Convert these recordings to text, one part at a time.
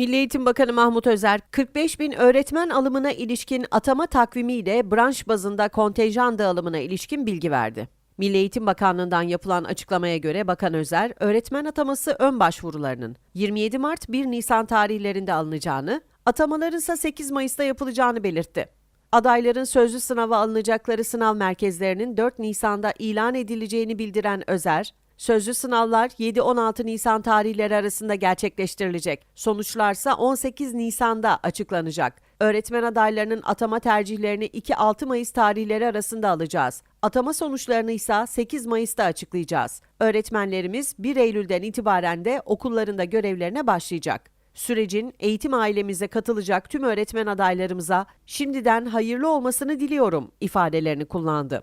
Milli Eğitim Bakanı Mahmut Özer, 45 bin öğretmen alımına ilişkin atama takvimiyle branş bazında kontenjan dağılımına ilişkin bilgi verdi. Milli Eğitim Bakanlığı'ndan yapılan açıklamaya göre Bakan Özer, öğretmen ataması ön başvurularının 27 Mart 1 Nisan tarihlerinde alınacağını, atamaların ise 8 Mayıs'ta yapılacağını belirtti. Adayların sözlü sınava alınacakları sınav merkezlerinin 4 Nisan'da ilan edileceğini bildiren Özer, sözlü sınavlar 7-16 Nisan tarihleri arasında gerçekleştirilecek. Sonuçlarsa 18 Nisan'da açıklanacak. Öğretmen adaylarının atama tercihlerini 2-6 Mayıs tarihleri arasında alacağız. Atama sonuçlarını ise 8 Mayıs'ta açıklayacağız. Öğretmenlerimiz 1 Eylül'den itibaren de okullarında görevlerine başlayacak. Sürecin eğitim ailemize katılacak tüm öğretmen adaylarımıza şimdiden hayırlı olmasını diliyorum ifadelerini kullandı.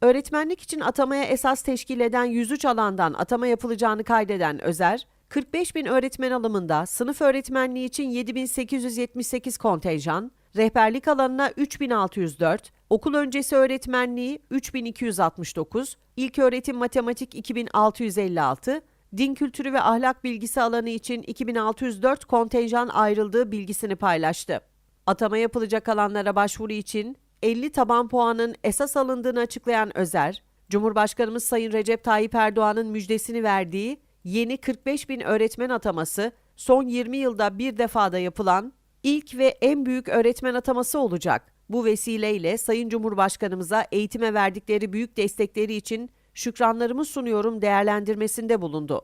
Öğretmenlik için atamaya esas teşkil eden 103 alandan atama yapılacağını kaydeden Özer, 45 bin öğretmen alımında sınıf öğretmenliği için 7878 kontenjan, rehberlik alanına 3604, okul öncesi öğretmenliği 3269, ilköğretim matematik 2656, din kültürü ve ahlak bilgisi alanı için 2604 kontenjan ayrıldığı bilgisini paylaştı. Atama yapılacak alanlara başvuru için 50 taban puanın esas alındığını açıklayan Özer, Cumhurbaşkanımız Sayın Recep Tayyip Erdoğan'ın müjdesini verdiği yeni 45 bin öğretmen ataması son 20 yılda bir defada yapılan ilk ve en büyük öğretmen ataması olacak. Bu vesileyle Sayın Cumhurbaşkanımıza eğitime verdikleri büyük destekleri için şükranlarımı sunuyorum değerlendirmesinde bulundu.